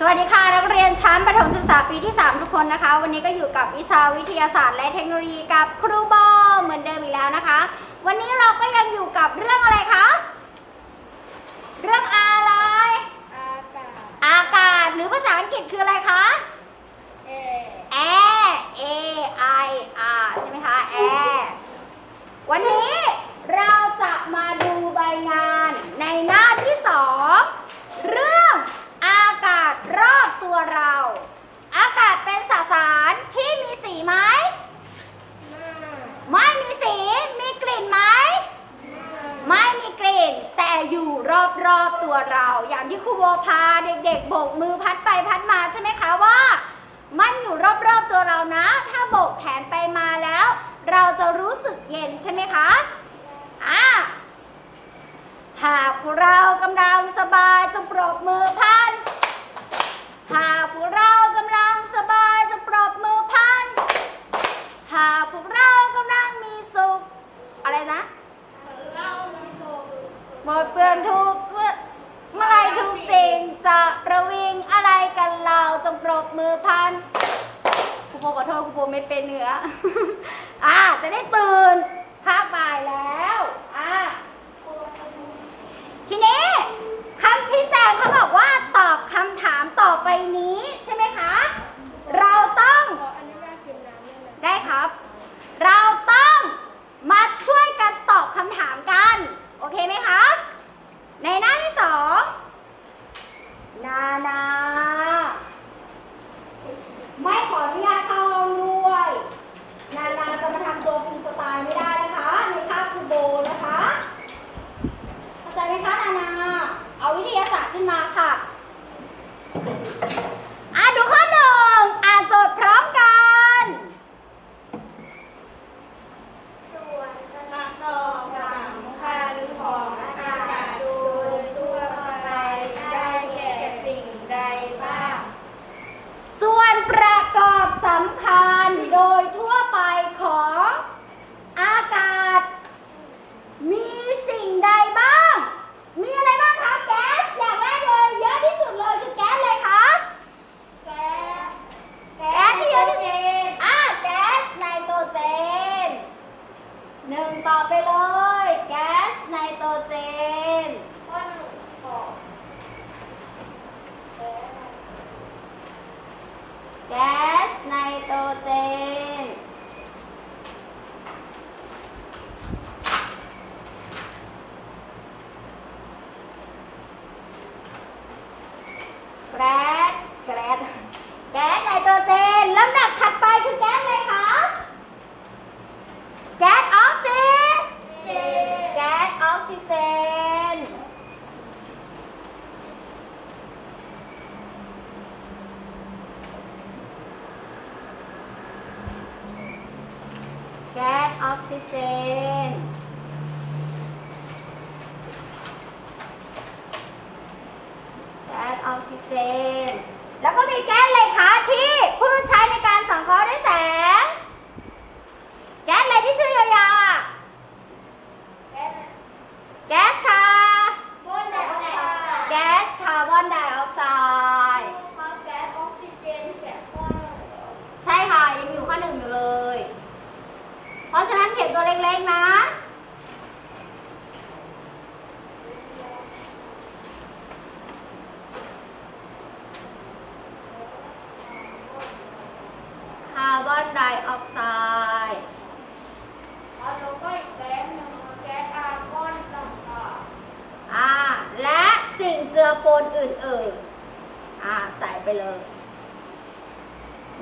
สวัสดีค่ะนักเรียนชั้นประถมศึกษาปีที่ 3 ทุกคนนะคะ วันนี้ก็อยู่กับวิชาวิทยาศาสตร์ และเทคโนโลยีกับครูบอเหมือนเดิมอีกแล้วนะคะ วันนี้เราก็ยังอยู่กับเรื่องอะไรคะเรื่องอะไร อากาศ อากาศหรือภาษาอังกฤษคืออะไรคะ เอ air a i r ใช่ไหมคะ air วันนี้เราจะมาดูใบงานในหน้าที่สองเรื่องากาศรอบตัวเรา อากาศเป็นสสารที่มีสีไหมมาไม่มีสี มีกลิ่นไหม ไม่มีกลิ่น แต่อยู่รอบๆตัวเรา อย่างที่ครูโบพาเด็กๆโบกมือพัดไปพัดมาใช่ไหมคะว่า มันอยู่รอบๆตัวเรานะ ถ้าโบกแขนไปมาแล้ว เราจะรู้สึกเย็นใช่ไหมคะอ่าหากพวกเรากำลังสบายจงปรบมือพัน หากพวกเรากำลังสบายจงปรบมือพัน หากพวกเรากำลังมีสุข อะไรนะเล่าในโซหมดเปลือนทุกข์เมื่อเมื่อไรทุกสิ่งจะประวิงอะไรกันเราจงปรบมือพันครูโบขอโทษครูโบไม่เป็นเนื้อ อ่าจะได้ตื่นภาคบ่ายแล้ว อ่าทีนี้คำชี้แจงเขาบอกว่า ไปนี้ใช่ไหมคะ เราต้องขออนุญาตกินน้ำได้ไหมได้ครับ เราต้องมาช่วยกันตอบคำถามกัน โอเคไหมคะ ในหน้าที่สองนานา ไม่ขออนุญาตเข้าห้องด้วย นานาจะมาทำตัวฟรีสไตล์ไม่ได้นะคะ ในคาบครูโบนะคะ เข้าใจไหมคะนานา เอาวิทยาศาสตร์ขึ้นมาค่ะ อะดูข้อหนึ่งอ่านโจทย์พร้อมกัน ส่วนประกอบสำคัญของอากาศโดยทั่วไปได้แก่สิ่งใดบ้าง ส่วนประกอบสำคัญโดยทั่วไปของอากาศ มีสิ่งใดบ้าง มีอะไรบ้างคะแก๊สอย่างแรกเลยเยอะที่สุดเลยคือแก๊สเลยคะ แก๊ส แก๊สที่เยอะที่สุดอะแก๊สไนโตรเจน หนึ่งต่อไปเลย แก๊สไนโตรเจนข้อหนึ่งของแก๊สแก๊สไนโตรเจน แก๊ส แก๊ส แก๊สไนโตรเจนลำดับถัดไปคือแก๊สอะไรคะ แก๊สออกซิ เจ แก๊สออกซิเจน แก๊ สออกซิเจน แก๊สออกซิเจน แล้วก็มีแก๊สอะไรคะที่พืชใช้ในการสังเคราะห์ด้วยแสง แก๊สอะไรที่ชื่อยาวๆอะ แก๊ส แก๊สค่ะ บนไดออกไซด์ แก๊สคาร์บอนไดออกไซด์ ครับแก๊สออกซิเจนที่แบบข้อหนึ่ง ใช่ค่ะ ยังอยู่ข้อหนึ่งอยู่เลย เพราะฉะนั้นเขียนตัวเล็กๆนะ คาร์บอนไดออกไซด์ เอาลงก็อีกแก๊สหนึ่งแก๊สอาร์กอนต่าง อ่า และสิ่งเจือปนอื่นๆ อ่า ใส่ไปเลย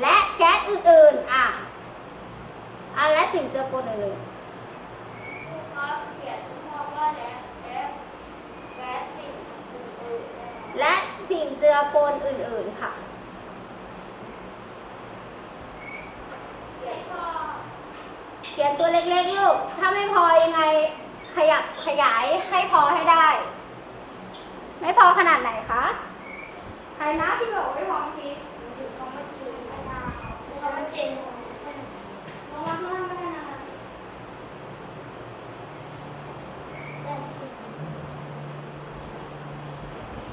และแก๊สอื่นๆ อะอ่าและสิ่งเจือปนอื่น ๆผู้ครับเขียนพอว่าแล้วแก๊สแก๊สสิ่งอื่นๆนะคะ ๆ และสิ่งเจือปนอื่นๆ ค่ะ แล้วก็ เขียนตัวเล็กๆลูก ถ้าไม่พอยังไงขยับขยายให้พอให้ได้ ไม่พอขนาดไหนคะ ใครนะที่บอกไม่พอเมื่อกี้ถึงเขามาจืดพัฒนาเขามาเจนลงมาข้างล่างก็ได้นะ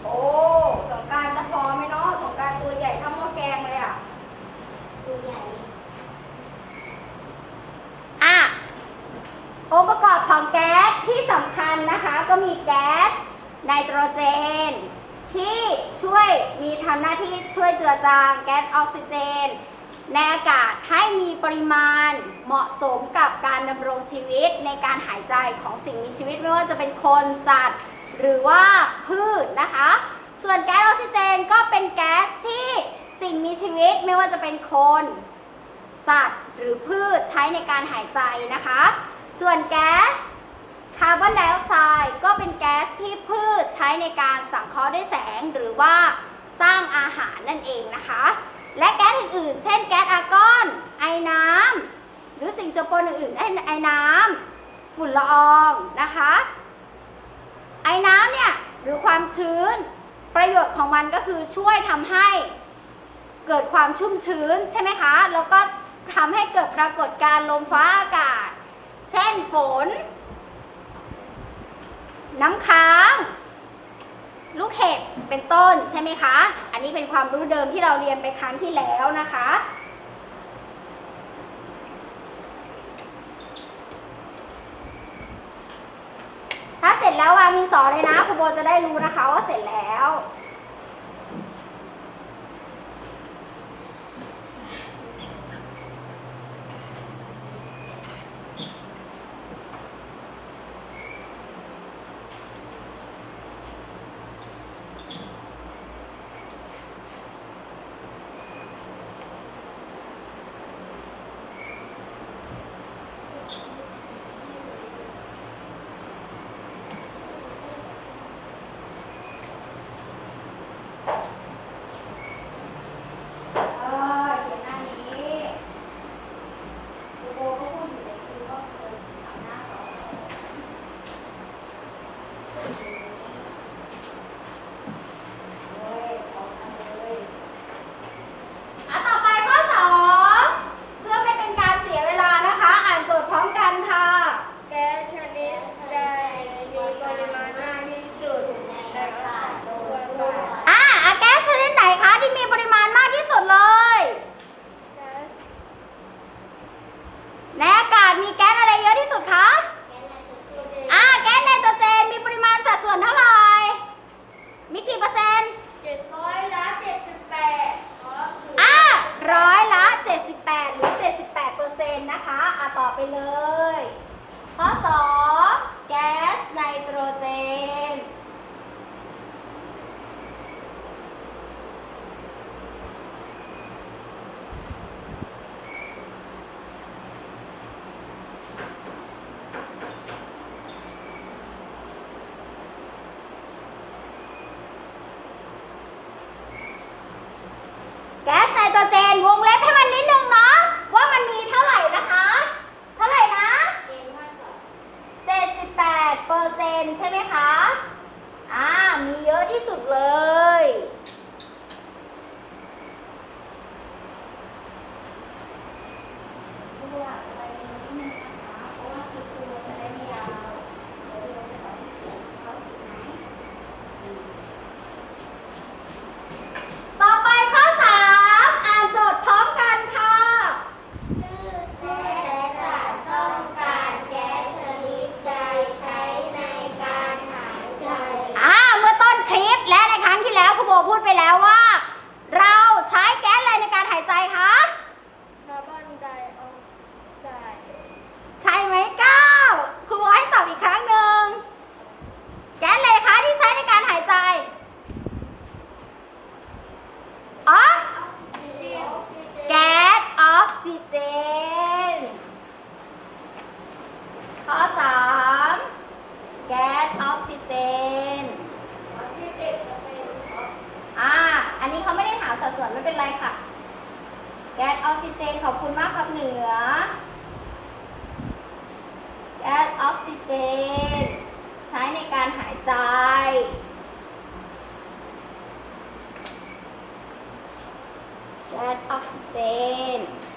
โอ้ สงกรารจะพอไหมเนาะสงก ไนโตรเจน ที่ช่วยมีทำหน้าที่ช่วยเจือจางแก๊สออกซิเจน ในอากาศให้มีปริมาณเหมาะสมกับการดำรงชีวิตในการหายใจของสิ่งมีชีวิตไม่ว่าจะเป็นคนสัตว์ หรือว่าพืชนะคะ ส่วนแก๊สออกซิเจนก็เป็นแก๊สที่สิ่งมีชีวิตไม่ว่าจะเป็นคน สัตว์ หรือพืชใช้ในการหายใจนะคะ ส่วนแก๊ส คาร์บอนไดออกไซด์ก็เป็นแก๊สที่พืชใช้ในการสังเคราะห์ด้วยแสงหรือว่าสร้างอาหารนั่นเองนะคะ และแก๊สอื่นๆ เช่นแก๊สอาร์กอน ไอน้ำหรือสิ่งเจือปนอื่นๆไอไอน้ำฝุ่นละอองนะคะ ไอ้น้ำเนี่ยหรือความชื้นประโยชน์ของมันก็คือช่วยทำให้เกิดความชุ่มชื้นใช่ไหมคะ แล้วก็ทำให้เกิดปรากฏการณ์ลมฟ้าอากาศ เช่นฝน น้ำค้าง ลูกเห็บเป็นต้นใช่ไหมคะ อันนี้เป็นความรู้เดิมที่เราเรียนไปครั้งที่แล้วนะคะ ถ้าเสร็จแล้ววามีสอนเลยนะครูโบจะได้รู้นะคะว่าเสร็จแล้ว เออเขียนหน้านี้ครูโบก็พูดอยู่ในคลิปว่าเคยทำหน้าสอนโอ้ยขอทำเลยอะต่อไปข้อสองเพื่อไม่เป็นการเสียเวลานะคะ อ่านโจทย์พร้อมกันค่ะ แก๊สชนิดใดมีปริมาณมากที่สุดในอากาศทั่วโลก อะอะแก๊สชนิดไหนคะที่มีปริมาณมากที่สุดเลย แก๊ส ในอากาศมีแก๊สอะไรเยอะที่สุดคะ อ่าแก๊สไนโตรเจนมีปริมาณสัดส่วนเท่าไหร่ มีกี่เปอร์เซ็นต์ เจ็ดร้อยละเจ็ดสิบแปด อ่า ร้อยละ 78 หรือ 78เปอร์เซ็นต์นะคะอะต่อไปเลย ข้อ 2 แก๊สไนโตรเจน แก๊สไนโตรเจน วงเล็บให้มันนิดนึงเนาะว่ามันมีเท่าไหร่นะคะ เท่าไหร่นะ 78เปอร์เซ็นต์ใช่ไหมคะ อ่า มีเยอะที่สุดเลยต่อไปข้อ 3 อ่านโจทย์พร้อมกันค่ะ และสารต้องการแก๊สชนิดใดใช้ในการหายใจ อ่าเมื่อต้นคลิปและในครั้งที่แล้วครูโบพูดไปแล้วว่า เราใช้แก๊สอะไรในการหายใจคะ คาร์บอนไดออกไซด์ ใช่ไหมก้าวครูโบให้ตอบอีกครั้งหนึ่งแก๊สอะไรคะที่ใช้ในการหายใจอ๋อแก๊สออกซิเจน ข้อสามแก๊สออกซิเจน อ่า อันนี้เขาไม่ได้ถามสัดส่วนไม่เป็นไรค่ะ แก๊สออกซิเจนขอบคุณมากครับเหนือ แก๊สออกซิเจน ใช้ในการหายใจ แก๊ส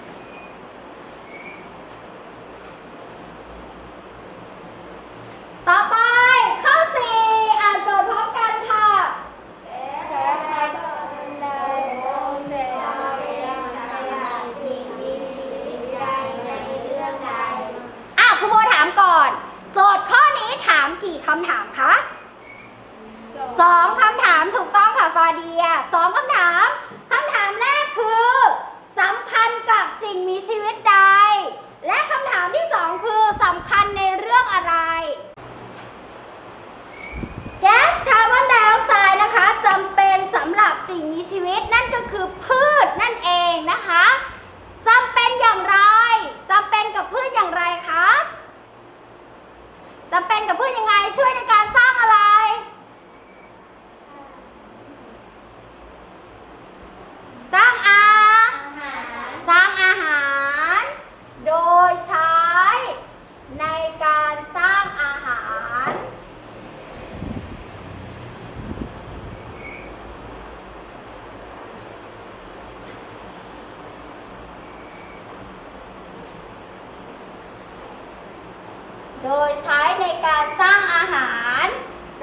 โดยใช้ในการสร้างอาหาร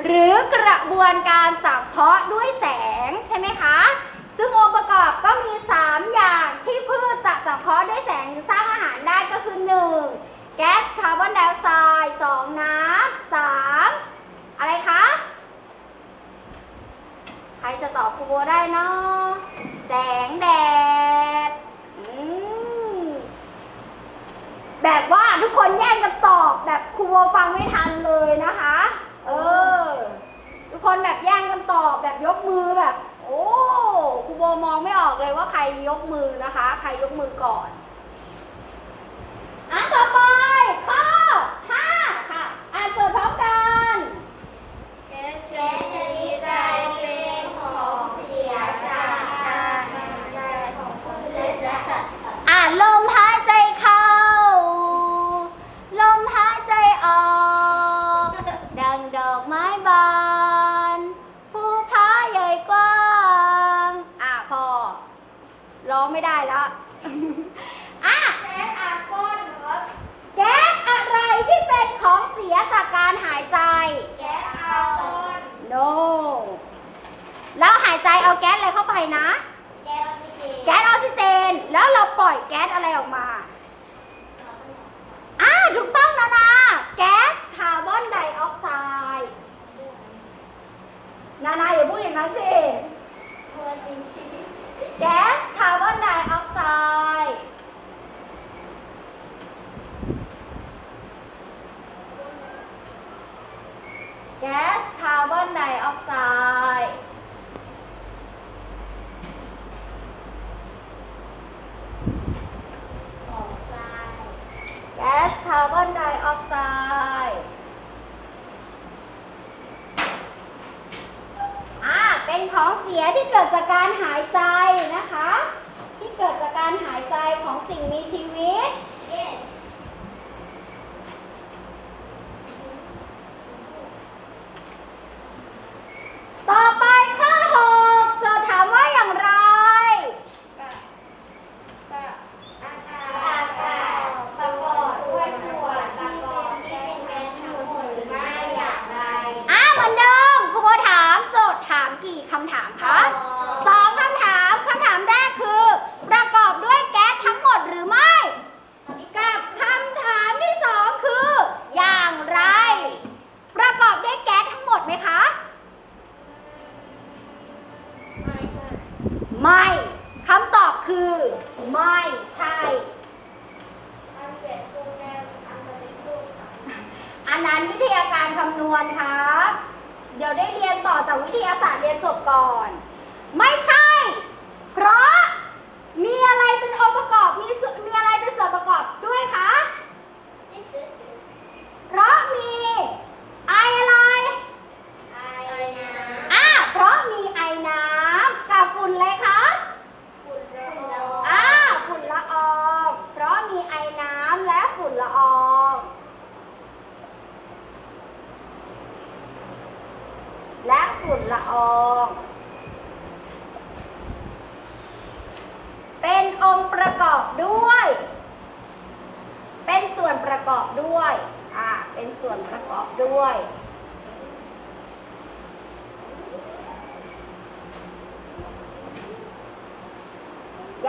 หรือกระบวนการสังเคราะห์ด้วยแสงใช่ไหมคะ ซึ่งองค์ประกอบก็มี 3 อย่างที่พืชจะสังเคราะห์ด้วยแสงสร้างอาหารได้ก็คือ 1. แก๊สคาร์บอนไดออกไซด์2น้ำ 3. อะไรคะ ใครจะตอบครูโบได้เนาะแสงแดด แบบว่าทุกคนแย่งกันตอบแบบครูฟังไม่ทันเลยนะคะ เออ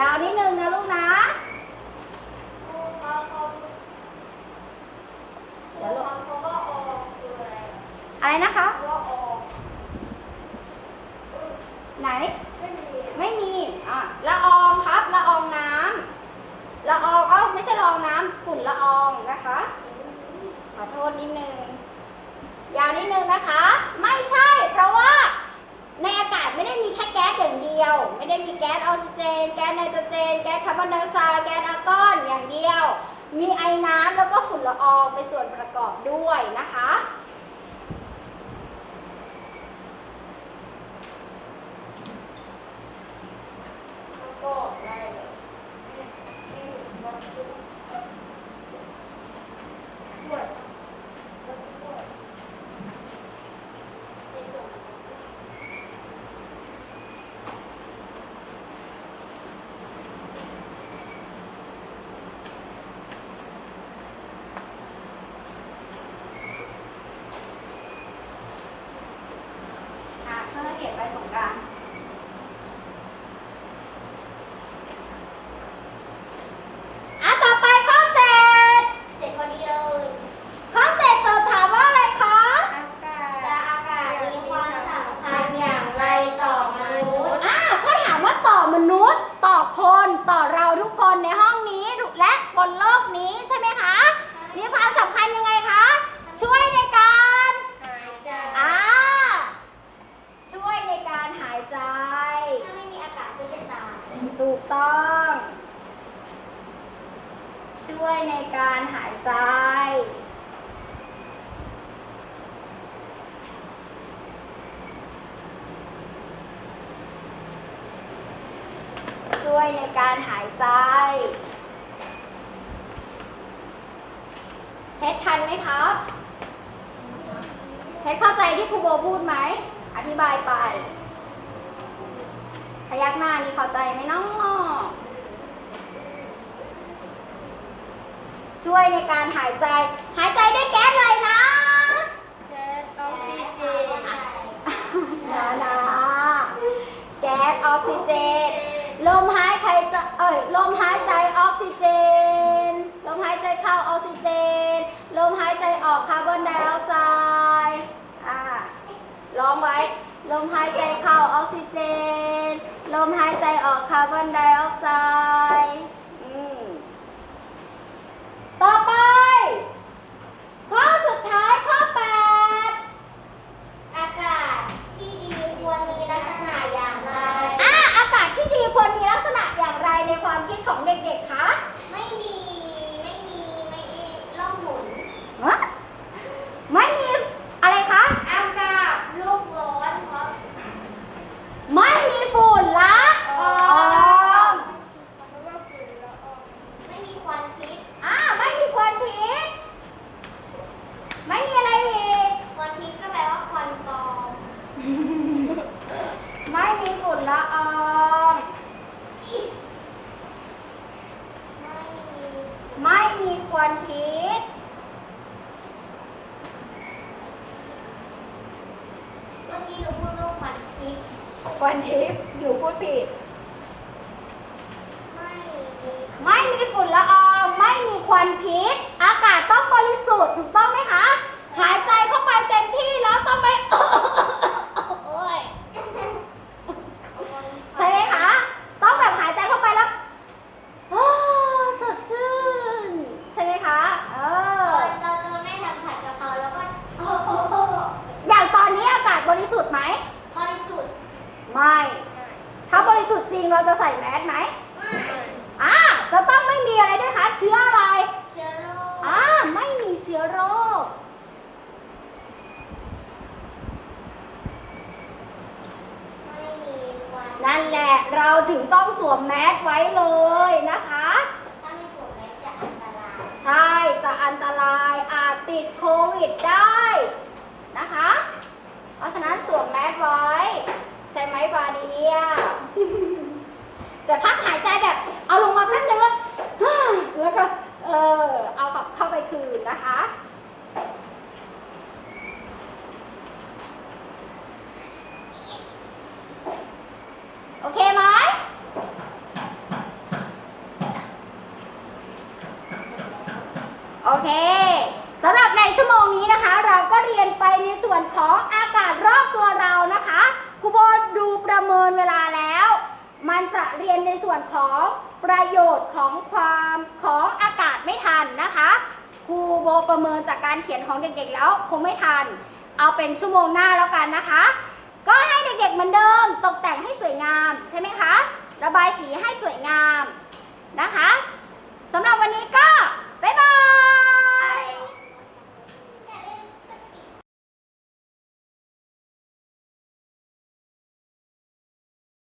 าวนิดนึงนะลูกนะ ล้วก็ฝุ่นละอองเป็นส่วนประกอบด้วยนะคะ ก็ได้เลยด้วย อะเพื่อเก็บไปสงกรารอะต่อไปข้อเจ็ด เสร็จพอดีเลย ข้อเจ็ดโจทย์ถามว่าอะไรคะ อากาศและอากาศมีความสำคัญอย่างไรต่อมนุษย์ อ่าก็ถามว่าต่อมนุษย์ ต่อคนต่อเราทุกคนในห้องนี้และบนโลกนี้ใช่ไหมคะ มีความสำคัญยังไงคะ ช่วยในการ หายใจ อ่าช่วยในการหายใจ ถ้าไม่มีอากาศก็จะตาย ถูกต้อง ช่วยในการหายใจ ช่วยในการหายใจเพชรทันไหมครับเพชรเข้าใจที่ครูโบพูดไหม อธิบายไป พยักหน้านี่เข้าใจไหมน้องช่วยในการหายใจ หายใจด้วยแก๊สอะไรนะแก๊สออกซิเจนนานาแก๊สออกซิเจน ลมหายใจจะเอ้ยลมหายใจออกซิเจน ลมหายใจเข้าออกซิเจน ลมหายใจออกคาร์บอนไดออกไซด์อ่าร้องไว้ ลมหายใจเข้าออกซิเจน ลมหายใจออกคาร์บอนไดออกไซด์อืมต่อไปข้อสุดท้ายข้อแปด อากาศที่ดีควรมีลักษณะอย่างไร อ่าอากาศที่ดีควรมีลักษณะอย่างไรในความคิดของเด็กๆ คะ ไม่มี ไม่มี ไม่มีล่องหมุน ฮะไม่มีอะไรคะ อากาศโลกร้อนเพราะ ไม่มีฝุ่นละออง ไม่มีควันพิษ อ่าไม่มีควันพิษ ไม่มีอะไรอีก ควันพิษก็แปลว่าควันกรอง ไม่มีฝุ่นละออง ไม่มี ไม่มีควันพิษ เมื่อกี้หนูพูดว่าควันพิษ ควันทิพย์อยู่พูดผิด ไม่มี ไม่มีฝุ่นละออง ไม่มีควันพิษ อากาศต้องบริสุทธิ์ถูกต้องไหมคะ หายใจเข้าไปเต็มที่แล้วต้องไม่ โอ้ยใช่ไหมคะ ต้องแบบหายใจเข้าไปแล้ว อ้าวสดชื่น ใช่ไหมคะ เอ ต อ อนตอนตอนแม่ทำผัดกะเพราแล้วก็โอ้โห อย่างตอนนี้อากาศบริสุทธิ์ไหม บริสุทธิ์ ไม่ ถ้าบริสุทธิ์จริงเราจะใส่แมสไหม ไม่ อ่า จะต้องไม่มีอะไรด้วยคะ เชื้ออะไร เชื้อโรค อ่า ไม่มีเชื้อโรค ไม่มีควั นนั่นแหละเราถึงต้องสวมแมสไว้เลยนะคะ ถ้าไม่สวมแมสจะอันตรายใช่จะอันตรายอาจติดโควิดได้นะคะ เพราะฉะนั้นสวมแมสไว้ ใช่ไหมบาเดียเดี๋ยวพักหายใจแบบ เอาลงมาแป๊บนึงแล้วแล้วก็เออเอากลับเข้าไปคืนนะคะ โอเคไหม โอ เคสำหรับในชั่วโมงนี้นะคะ เราก็เรียนไปในส่วนของอากาศรอบตัวเรานะคะครูโบดูประเมินเวลาแล้ว มันจะเรียนในส่วนของประโยชน์ของความของอากาศไม่ทันนะคะครูโบประเมินจากการเขียนของเด็กๆแล้วคงไม่ทัน เอาเป็นชั่วโมงหน้าแล้วกันนะคะ ก็ให้เด็กๆเหมือนเดิม ตกแต่งให้สวยงามใช่ไหมคะ ระบายสีให้สวยงามนะคะสำหรับวันนี้ก็ 拜拜。